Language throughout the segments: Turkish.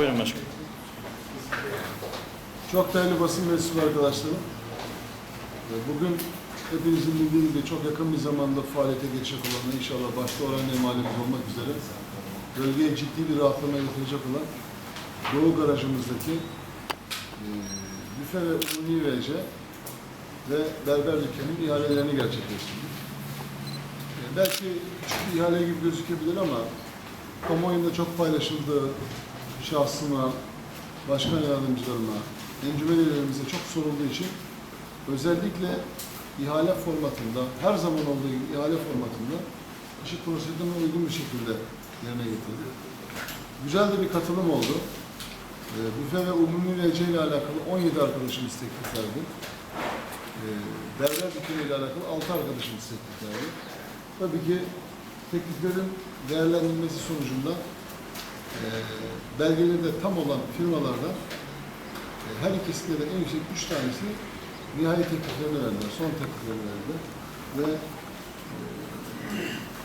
Buyurun başkanım. Çok değerli basın mensubu arkadaşlarım. e, Bugün hepinizin bildiği gibi çok yakın bir zamanda faaliyete geçecek olan inşallah başta Orhan Emalimiz olmak üzere bölgeye ciddi bir rahatlama getirecek olan Doğu Garajımızdaki e, büfe ve umumi VC ve berber dükkanının ihalelerini gerçekleştirdik. E, belki küçük bir ihale gibi gözükebilir ama kamuoyunda çok paylaşıldığı şahsıma, başkan yardımcılarıma, encümen üyelerimize çok sorulduğu için özellikle ihale formatında, her zaman olduğu gibi ihale formatında işi prosedürüne uygun bir şekilde yerine getirdik. Güzel de bir katılım oldu. E, büfe ve umumi ile alakalı 17 arkadaşımız teklif verdi. E, berber dükkanı ile alakalı 6 arkadaşımız teklif verdi. Tabii ki tekliflerin değerlendirilmesi sonucunda e, belgeleri de tam olan firmalardan e, her ikisinde de en yüksek üç tanesi nihai tekliflerini verdiler, son tekliflerini verdiler. Ve e,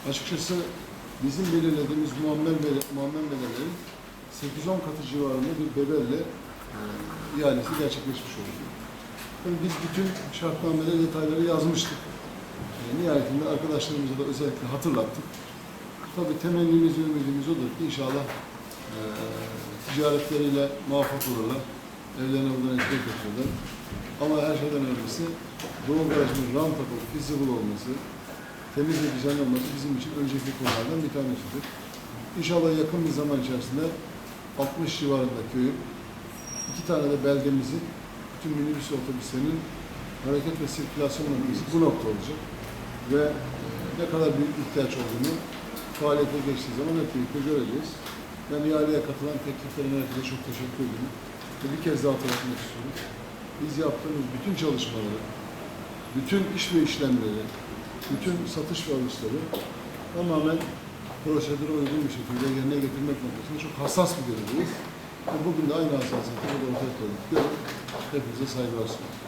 açıkçası bizim belirlediğimiz muammer, muammer bedellerin 8-10 katı civarında bir bedelle e, ihalesi gerçekleşmiş oldu. Tabii biz bütün şartnameleri, detayları yazmıştık. E, nihayetinde arkadaşlarımıza da özellikle hatırlattık. Tabii temennimiz ve ümidimiz odur ki inşallah ticaretleriyle muvaffak olurlar. Evlerine buradan ekmek götürürler. Ama her şeyden önemlisi Doğu Garajı'nın rentable, feasible olması, temiz ve düzenli olması bizim için öncelikli konulardan bir tanesidir. İnşallah yakın bir zaman içerisinde 60 civarında köyü, iki tane de beldemizi, bütün minibüs otobüslerinin hareket ve sirkülasyon noktası bu nokta olacak. Ve e, ne kadar büyük ihtiyaç olduğunu faaliyete geçtiği zaman hep birlikte göreceğiz. Ben ihaleye katılan tekliflerin herkese çok teşekkür ederim. Ve bir kez daha hatırlatmak istiyorum. Biz yaptığımız bütün çalışmaları, bütün iş ve işlemleri, bütün satış ve alışları tamamen prosedüre uygun bir şekilde yerine getirmek noktasında çok hassas bir görevdeyiz. Ve bugün de aynı hassasiyeti burada ortaya koyduk. Hepinize saygılar sunuyorum.